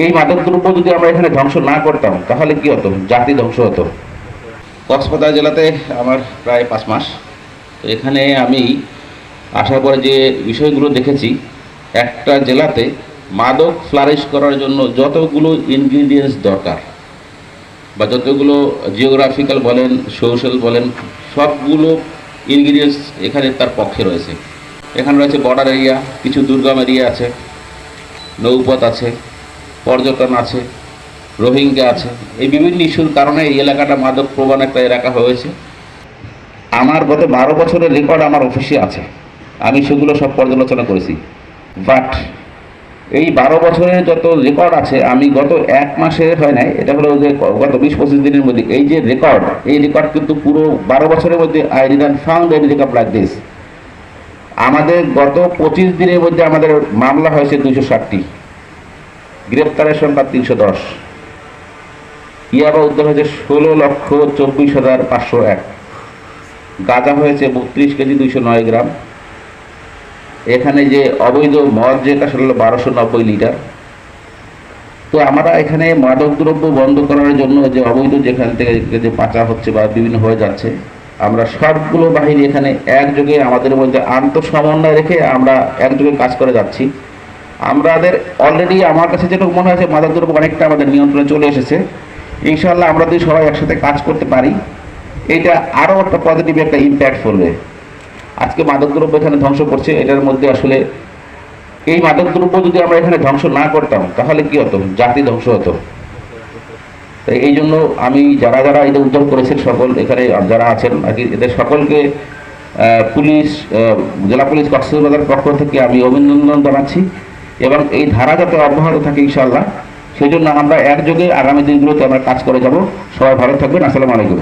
এই মাদক দ্রব্য যদি আমরা এখানে ধ্বংস না করতাম, তাহলে কি হতো? জাতি ধ্বংস হতো। কক্সবাজার জেলাতে আমার প্রায় পাঁচ মাস। এখানে আমি আসার পরে যে বিষয়গুলো দেখেছি, একটা জেলাতে মাদক ফ্লারিশ করার জন্য যতগুলো ইনগ্রিডিয়েন্টস দরকার, বা যতগুলো জিওগ্রাফিক্যাল বলেন সোশ্যাল বলেন, সবগুলো ইনগ্রিডিয়েন্টস এখানে তার পক্ষে রয়েছে। এখানে রয়েছে বর্ডার এরিয়া কিছু দুর্গম এরিয়া আছে, নৌপথ আছে পর্যটন আছে, রোহিঙ্গা আছে, এই বিভিন্ন ইস্যুর কারণে এই এলাকাটা মাদক প্রবণ একটা এলাকা হয়েছে। আমার গত বারো বছরের রেকর্ড আমার অফিসে আছে। আমি সেগুলো সব পর্যালোচনা করেছি। বাট এই বারো বছরের যত রেকর্ড আছে, আমি গত এক মাসের হয় নাই, এটা হলো যে গত বিশ পঁচিশ দিনের মধ্যে, এই যে রেকর্ড এই রেকর্ড কিন্তু পুরো বারো বছরের মধ্যে I didn't found any record like this আমাদের গত পঁচিশ দিনের মধ্যে আমাদের মামলা হয়েছে দুশো ষাটটি। গ্রেপ্তারের সংখ্যা তিনশো দশ। ইয়াবা উদ্ধার হয়েছে ষোলো লক্ষ চব্বিশ হাজার পাঁচশো এক। গাঁজা হয়েছে বত্রিশ কেজি দুইশো নয় গ্রাম। এখানে যে অবৈধ মদ যেটা সেটা হলো বারোশো নব্বই লিটার। তো আমরা এখানে মাদক দ্রব্য বন্ধ করার জন্য যে অবৈধ যেখান থেকে যে পাচা হচ্ছে বা বিভিন্ন হয়ে যাচ্ছে, আমরা সবগুলো বাহিনী এখানে একযোগে আমাদের মধ্যে আন্তঃসমন্বয় রেখে আমরা একযোগে কাজ করে যাচ্ছি। আমাদের অলরেডি আমার কাছে যেটুকু মনে হয়েছে মাদক দ্রব্য অনেকটা আমাদের নিয়ন্ত্রণে চলে এসেছে। ইনশাল্লাহ আমরা যদি সবাই একসাথে কাজ করতে পারি। এটা আরও একটা পজিটিভ একটা ইম্প্যাক্ট ফেলবে আজকে মাদক দ্রব্য এখানে ধ্বংস করছে, এটার মধ্যে আসলে এই মাদক দ্রব্য যদি আমরা এখানে ধ্বংস না করতাম, তাহলে কি হতো? জাতি ধ্বংস হতো। তাই এই জন্য আমি যারা যারা এটা উদ্যোগ করেছেন সকল, এখানে যারা আছেন, আর কি এদের সকলকে পুলিশ জেলা পুলিশ কক্সবাজার পক্ষ থেকে আমি অভিনন্দন জানাচ্ছি। এবং এই ধারা যাতে অব্যাহত থাকে ইনশাল্লাহ সেই জন্য আমরা একযোগে আগামী দিনগুলোতে আমরা কাজ করে যাব। সবাই ভালো থাকবেন। আসসালামু আলাইকুম।